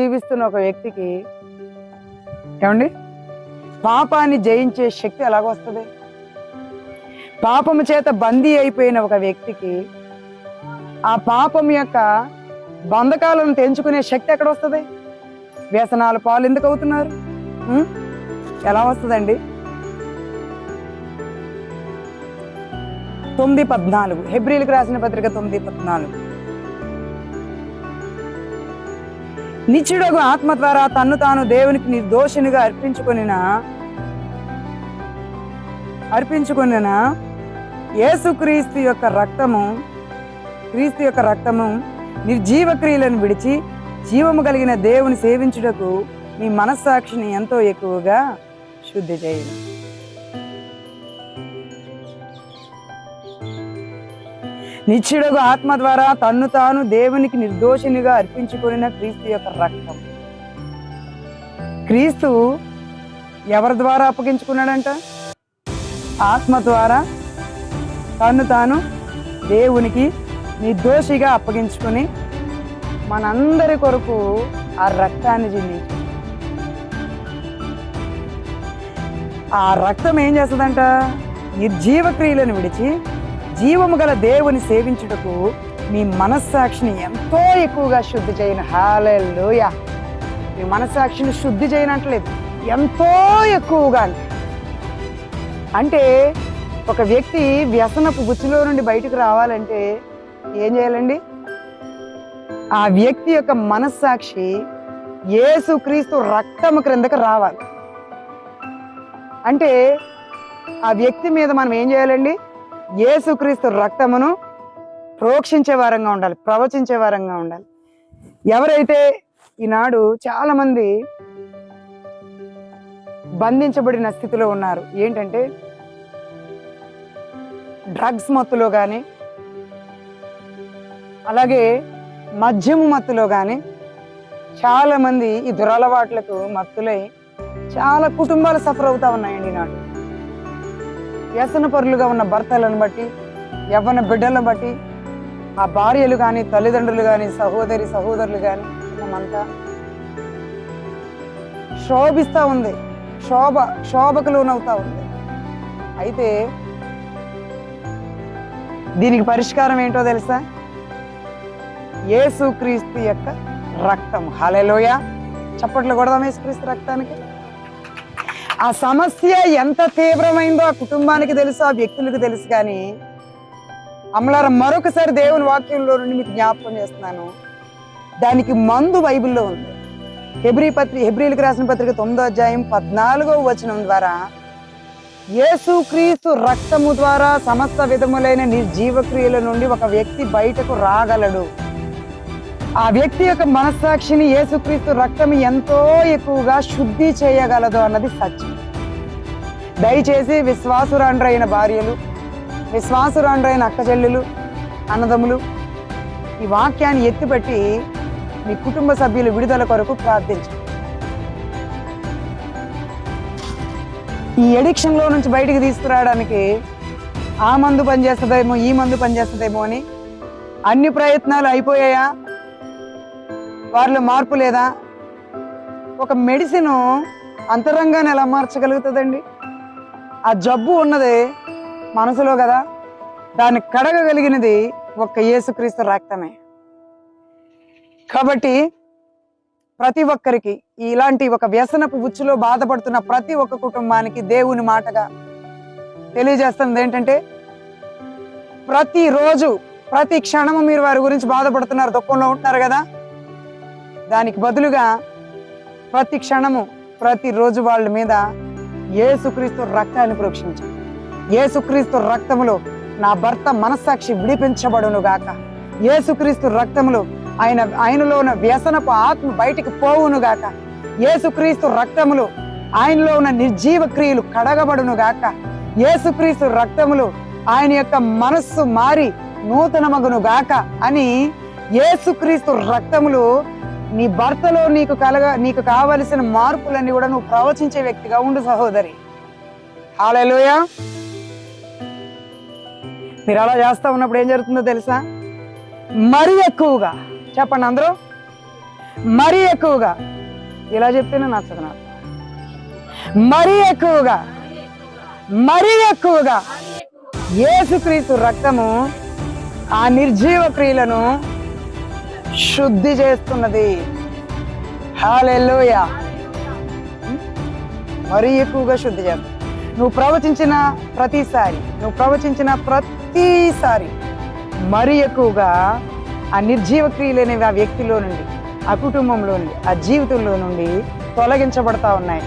జీవిస్తున్న ఒక వ్యక్తికి ఏమండి? పాపాన్ని జయించే శక్తి ఎలాగొస్తుంది? పాపము చేత బందీ అయిపోయిన ఒక వ్యక్తికి ఆ పాపం యొక్క బంధకాలను తెంచుకునే శక్తి ఎక్కడ వస్తుంది వ్యసనాలు పాలు ఎందుకు అవుతున్నారు? ఎలా వస్తుందండి? తొమ్మిది పద్నాలుగు. హెబ్రిల్కి రాసిన పత్రిక తొమ్మిది పద్నాలుగు. నిత్యుడగు ఆత్మ ద్వారా తన్ను తాను దేవునికి నిర్దోషినిగా అర్పించుకొనిన అర్పించుకొనిన యేసుక్రీస్తు యొక్క రక్తము క్రీస్తు యొక్క రక్తము నిర్జీవ క్రియలను విడిచి జీవము కలిగిన దేవుని సేవించుటకు మీ మనస్సాక్షిని ఎంతో ఎక్కువగా శుద్ధి చేయండి నిత్యుడగు ఆత్మ ద్వారా తన్ను తాను దేవునికి నిర్దోషినిగా అర్పించుకున్న క్రీస్తు యొక్క రక్తం. క్రీస్తు ఎవరి ద్వారా అప్పగించుకున్నాడంట? ఆత్మ ద్వారా తన్ను తాను దేవునికి నిర్దోషిగా అప్పగించుకుని మనందరి కొరకు ఆ రక్తాన్ని చిందించాడు ఆ రక్తం ఏం చేస్తుందంట? నిర్జీవ క్రియలను విడిచి జీవము గల దేవుని సేవించుటకు మీ మనస్సాక్షిని ఎంతో ఎక్కువగా శుద్ధి చేయను. హాలెల్లుయ. మీ మనస్సాక్షిని శుద్ధి చేయనట్లేదు. ఎంతో ఎక్కువగా అంటే ఒక వ్యక్తి వ్యసనపు గుచ్చిలో నుండి బయటకు రావాలంటే ఏం చేయాలండి? ఆ వ్యక్తి యొక్క మనస్సాక్షి ఏసుక్రీస్తు రక్తము క్రిందకు రావాలి. అంటే ఆ వ్యక్తి మీద మనం ఏం చేయాలండి? యేసుక్రీస్తు రక్తమును ప్రోక్షించే వారంగా ఉండాలి ప్రవచించే వారంగా ఉండాలి. ఎవరైతే ఈనాడు చాలామంది బంధించబడిన స్థితిలో ఉన్నారు ఏంటంటే డ్రగ్స్ మత్తులో కానీ అలాగే మద్యము మత్తులో కానీ చాలామంది ఈ దురలవాట్లకు మత్తులై చాలా కుటుంబాలు సఫర్ అవుతా ఉన్నాయండి ఈనాడు. వ్యసన పరులుగా ఉన్న భర్తలను బట్టి యవ్వన బిడ్డలను బట్టి ఆ భార్యలు కానీ తల్లిదండ్రులు కానీ సహోదరి సహోదరులు కానీ మనమంతా శోభిస్తూ ఉంది. శోభ శోభకు లోనవుతూ ఉంది. అయితే దీనికి పరిష్కారం ఏంటో తెలుసా? ఏసుక్రీస్తు యొక్క రక్తం. హలెలోయ చప్పట్లు కొడదాం ఏసుక్రీస్తు రక్తానికి. ఆ సమస్య ఎంత తీవ్రమైందో ఆ కుటుంబానికి తెలుసు ఆ వ్యక్తులకు తెలుసు కానీ అమలార మరొకసారి దేవుని వాక్యంలో నుండి మీకు జ్ఞాపకం చేస్తున్నాను. దానికి మందు బైబిల్లో ఉంది. హెబ్రి పత్రి హెబ్రిలకు రాసిన పత్రిక తొమ్మిదో అధ్యాయం పద్నాలుగో వచనం ద్వారా యేసుక్రీస్తు రక్తము ద్వారా సమస్త విధములైన నిర్జీవక్రియల నుండి ఒక వ్యక్తి బయటకు రాగలడు. ఆ వ్యక్తి యొక్క మనస్సాక్షిని యేసుక్రీస్తు రక్తం ఎంతో ఎక్కువగా శుద్ధి చేయగలదు అన్నది సత్యం. దయచేసి విశ్వాసురాండ్రైన భార్యలు విశ్వాసురాండ్రైన అక్క చెల్లెలు అన్నదమ్ములు ఈ వాక్యాన్ని ఎత్తిపెట్టి మీ కుటుంబ సభ్యుల విడుదల కొరకు ప్రార్థించండి. ఈ ఎడిక్షన్లో నుంచి బయటికి తీసుకురావడానికి ఆ మందు పనిచేస్తుందేమో ఈ మందు పనిచేస్తుందేమో అని అన్ని ప్రయత్నాలు అయిపోయాయా? వారిలో మార్పు లేదా? ఒక మెడిసిన్ అంతరంగాన్ని ఎలా మార్చగలుగుతుందండి? ఆ జబ్బు ఉన్నది మనసులో కదా? దాన్ని కడగగలిగినది ఒక్క యేసుక్రీస్తు రక్తమే. కాబట్టి ప్రతి ఒక్కరికి ఇలాంటి ఒక వ్యసనపు ఉచ్చులో బాధపడుతున్న ప్రతి ఒక్క కుటుంబానికి దేవుని మాటగా తెలియజేస్తున్నది ఏంటంటే ప్రతిరోజు ప్రతి క్షణము మీరు వారి గురించి బాధపడుతున్నారు దుఃఖంలో ఉంటున్నారు కదా? దానికి బదులుగా ప్రతి క్షణము ప్రతిరోజు వాళ్ళ మీద ఏసుక్రీస్తు రక్తాన్ని ప్రోక్షించాను ఏసుక్రీస్తు రక్తములో నా భర్త మనస్సాక్షి విడిపించబడును గాక. ఏసుక్రీస్తు రక్తములో ఆయన ఆయనలో ఉన్న వ్యసనపు ఆత్మ బయటికి పోవును గాక. ఏసుక్రీస్తు రక్తములో ఆయనలో ఉన్న నిర్జీవ క్రియలు కడగబడును గాక. ఏసుక్రీస్తు రక్తములు ఆయన యొక్క మనస్సు మారి నూతనమగును గాక అని ఏసుక్రీస్తు రక్తములు నీ భర్తలో నీకు కలగ నీకు కావలసిన మార్పులన్నీ కూడా నువ్వు ప్రవచించే వ్యక్తిగా ఉండు సహోదరి. హాలలోయ. మీరు అలా చేస్తా ఉన్నప్పుడు ఏం జరుగుతుందో తెలుసా? మరి ఎక్కువగా. చెప్పండి అందరూ. మరీ ఎక్కువగా. ఇలా చెప్తేనే నచ్చదు నాకు. మరీ ఎక్కువగా. మరీ ఎక్కువగా. యేసుక్రీస్తు రక్తము ఆ నిర్జీవ క్రియలను శుద్ధి చేస్తున్నది. హాలెల్లోయ మరీ ఎక్కువగా శుద్ధి చేస్తుంది నువ్వు ప్రవచించిన ప్రతిసారి నువ్వు ప్రవచించిన ప్రతిసారి మరీ ఎక్కువగా ఆ నిర్జీవ క్రియలు అనేవి ఆ వ్యక్తిలో నుండి ఆ కుటుంబంలో నుండి ఆ జీవితంలో నుండి తొలగించబడతా ఉన్నాయి.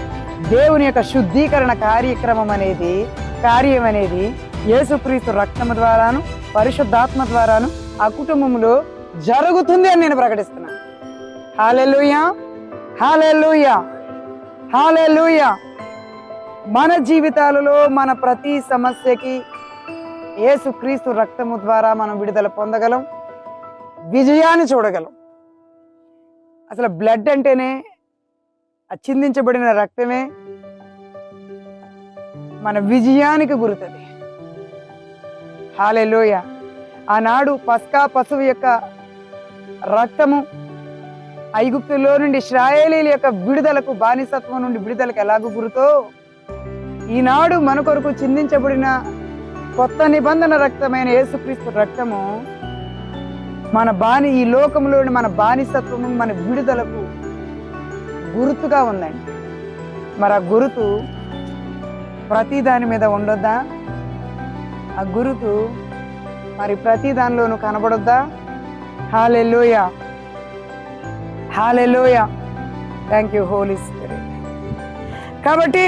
దేవుని యొక్క శుద్ధీకరణ కార్యక్రమం అనేది కార్యం అనేది యేసుక్రీస్తు రక్తము ద్వారాను పరిశుద్ధాత్మ ద్వారాను ఆ కుటుంబంలో జరుగుతుంది అని నేను ప్రకటిస్తున్నాను హాలెలుయా హాలెలుయా హాలెలుయా మన జీవితాలలో మన ప్రతి సమస్యకి ఏసుక్రీస్తు రక్తము ద్వారా మనం విడుదల పొందగలం విజయాన్ని చూడగలం. అసలు బ్లడ్ అంటేనే చిందించబడిన రక్తమే మన విజయానికి గుర్తుంది హాలెలోయ ఆనాడు పస్కా పశువు యొక్క రక్తము ఐగుప్తులో నుండి ఇస్రాయేలీల యొక్క విడుదలకు బానిసత్వం నుండి విడుదలకు ఎలాగూ గురుతో? ఈనాడు మన కొరకు చిందించబడిన కొత్త నిబంధన రక్తమైన యేసుక్రీస్తు రక్తము మన బాని ఈ లోకంలోని మన బానిసత్వము మన విడుదలకు గుర్తుగా ఉందండి. మరి ఆ గురుతు ప్రతి దాని మీద ఉండొద్దా? ఆ గురుతు మరి ప్రతి దానిలోనూ కనబడొద్దా? Hallelujah hallelujah thank you holy spirit కాబట్టి